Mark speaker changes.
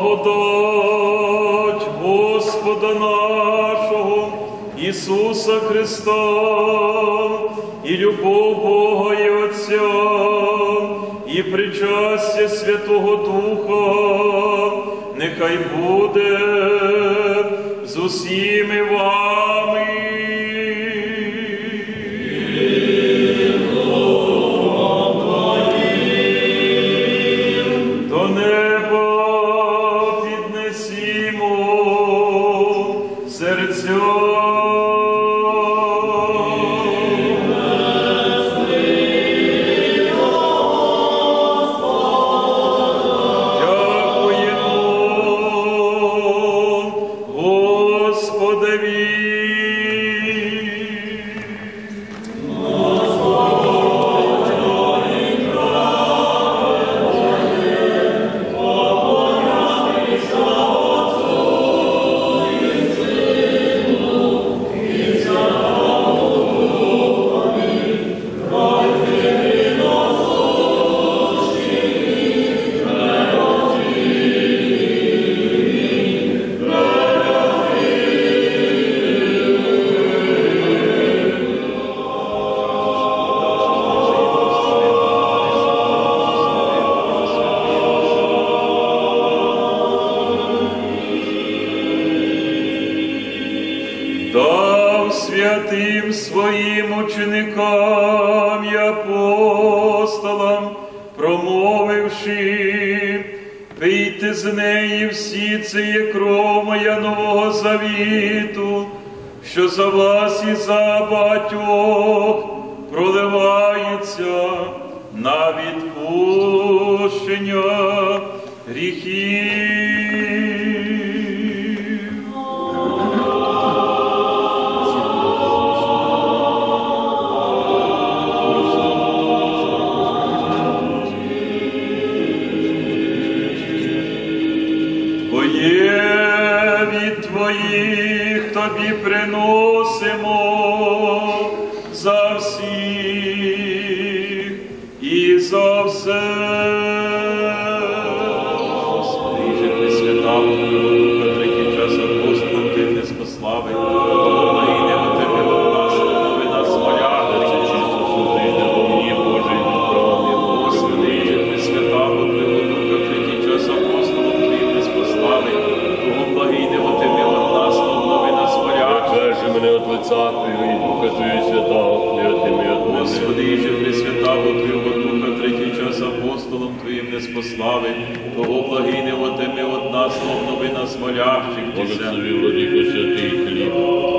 Speaker 1: Благодать Господа нашого Ісуса Христа і любов Бога і Отця, і причастя Святого Духа, нехай буде з усіми вами. Святим своїм ученикам і апостолам, промовивши, пийте з неї всі це є кров моя нового завіту, що за вас і за багатьох проливається на відпущення гріхів. Від Твоїх тобі приносимо за всіх і за все. Господи, же от
Speaker 2: і Духа Твого Святого, не отими от.
Speaker 1: Господи, же присвята Твого Духа, третій час апостолом Твоїм не спослави, Того благийне от тебе от нас, обнови нас молящих Тися.
Speaker 2: Благослови, Владико Святий,